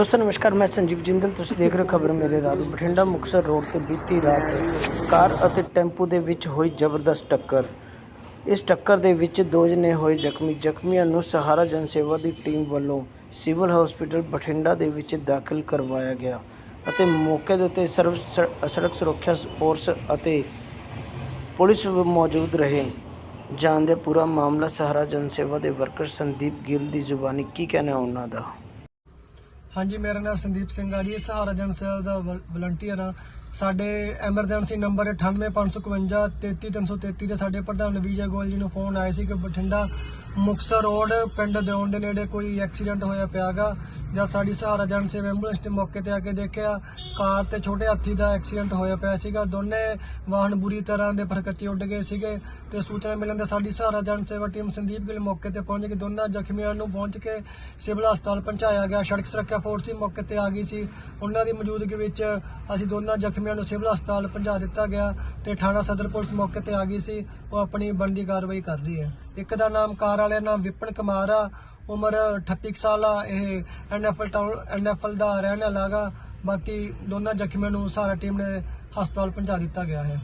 ਦੋਸਤੋ, ਨਮਸਕਾਰ, ਮੈਂ ਸੰਜੀਵ ਜਿੰਦਲ। ਤੁਸੀਂ ਦੇਖ ਰਹੇ ਹੋ ਖਬਰ ਮੇਰੇ ਰਾਤ ਬਠਿੰਡਾ ਮੁਕਤਸਰ ਰੋਡ ਤੇ ਬੀਤੀ ਰਾਤ ਕਾਰ ਅਤੇ ਟੈਂਪੂ ਦੇ ਵਿੱਚ ਹੋਈ ਜ਼ਬਰਦਸਤ ਟੱਕਰ। ਇਸ ਟੱਕਰ ਦੇ ਵਿੱਚ ਦੋ ਜਣੇ ਹੋਏ ਜ਼ਖਮੀ, ਜ਼ਖਮੀਆਂ ਨੂੰ ਸਹਾਰਾ ਜਨ ਸੇਵਾ ਦੀ ਟੀਮ ਵੱਲੋਂ ਸਿਵਲ ਹਸਪੀਟਲ ਬਠਿੰਡਾ ਦੇ ਵਿੱਚ ਦਾਖਲ ਕਰਵਾਇਆ ਗਿਆ ਅਤੇ ਮੌਕੇ ਦੇ ਉੱਤੇ ਸਰਵ ਸ- ਸੜਕ ਸੁਰੱਖਿਆ ਫੋਰਸ ਅਤੇ ਪੁਲਿਸ ਮੌਜੂਦ ਰਹੇ। ਜਾਣਦੇ ਪੂਰਾ ਮਾਮਲਾ, ਸਹਾਰਾ ਜਨ ਸੇਵਾ ਦੇ ਵਰਕਰ ਸੰਦੀਪ ਗਿੱਲ ਦੀ ਜ਼ੁਬਾਨੀ, ਕੀ ਕਹਿਣਾ ਉਹਨਾਂ ਦਾ? ਹਾਂਜੀ, ਮੇਰਾ ਨਾਮ ਸੰਦੀਪ ਸਿੰਘ ਆ ਜੀ, ਸਹਾਰਾ ਜਨ ਸੇਵਾ ਦਾ ਵਲੰਟੀਅਰ ਆ। ਸਾਡੇ ਐਮਰਜੈਂਸੀ ਨੰਬਰ 98551 33333 ਤੇ ਸਾਡੇ ਪ੍ਰਧਾਨ ਵਿਜੇ ਗੋਇਲ ਜੀ ਨੂੰ ਫੋਨ ਆਇਆ ਸੀ ਕਿ ਬਠਿੰਡਾ ਮੁਕਤਸਰ ਰੋਡ ਪਿੰਡ ਦਿਉਣ ਦੇ ਨੇੜੇ ਕੋਈ ਐਕਸੀਡੈਂਟ ਹੋਇਆ ਪਿਆਗਾ ਜਦ ਸਾਡੀ ਸਹਾਰਾ ਜਨ ਸੇਵਾ ਐਂਬੂਲੈਂਸ ਨੇ ਮੌਕੇ ਤੇ ਆ ਕੇ ਦੇਖਿਆ, ਕਾਰ ਤੇ ਛੋਟੇ ਹਾਥੀ ਦਾ ਐਕਸੀਡੈਂਟ ਹੋਇਆ ਪਿਆ ਸੀਗਾ। ਦੋਨੇ ਵਾਹਨ ਬੁਰੀ ਤਰ੍ਹਾਂ ਦੇ ਫਰਕੱਚੇ ਉੱਡ ਗਏ ਸੀਗੇ ਤੇ ਸੂਚਨਾ ਮਿਲਣ ਤੇ ਸਾਡੀ ਸਹਾਰਾ ਜਨ ਸੇਵਾ ਟੀਮ ਸੰਦੀਪ ਗਿੱਲ ਮੌਕੇ ਤੇ ਪਹੁੰਚ ਕੇ ਦੋਨਾਂ ਜ਼ਖਮੀਆਂ ਨੂੰ ਪਹੁੰਚ ਕੇ ਸਿਵਲ ਹਸਪਤਾਲ ਪਹੁੰਚਾਇਆ ਗਿਆ। ਸੜਕ ਸੁਰੱਖਿਆ ਫੋਰਸ ਵੀ ਮੌਕੇ ਤੇ ਆ ਗਈ ਸੀ। ਉਹਨਾਂ ਦੀ ਮੌਜੂਦਗੀ ਵਿੱਚ ਅਸੀਂ ਦੋਨਾਂ ਜ਼ਖਮੀਆਂ ਨੂੰ ਸਿਵਲ ਹਸਪਤਾਲ ਪਹੁੰਚਾ ਦਿੱਤਾ ਗਿਆ ਤੇ ਥਾਣਾ ਸਦਰ ਪੁਲਿਸ ਮੌਕੇ ਤੇ ਆ ਗਈ ਸੀ। ਉਹ ਆਪਣੀ ਬਣਦੀ ਕਾਰਵਾਈ ਕਰ ਰਹੀ ਹੈ। ਇੱਕ ਦਾ ਨਾਮ ਕਾਰ ਵਾਲੇ ਦਾ ਨਾਮ ਵਿਪਨ ਕੁਮਾਰ ਆ। ਉਮਰ 38 ਕੁ ਸਾਲ ਆ, ਇਹ ਐਨਐਫਐਲ ਟਾਊਨ ਐਨਐਫਐਲ ਦਾ ਰਹਿਣ ਵਾਲਾ ਹੈਗਾ। ਬਾਕੀ ਦੋਨਾਂ ਜ਼ਖਮੀਆਂ ਨੂੰ ਸਾਰਾ ਟੀਮ ਨੇ ਹਸਪਤਾਲ ਪਹੁੰਚਾ ਦਿੱਤਾ ਗਿਆ ਹੈ।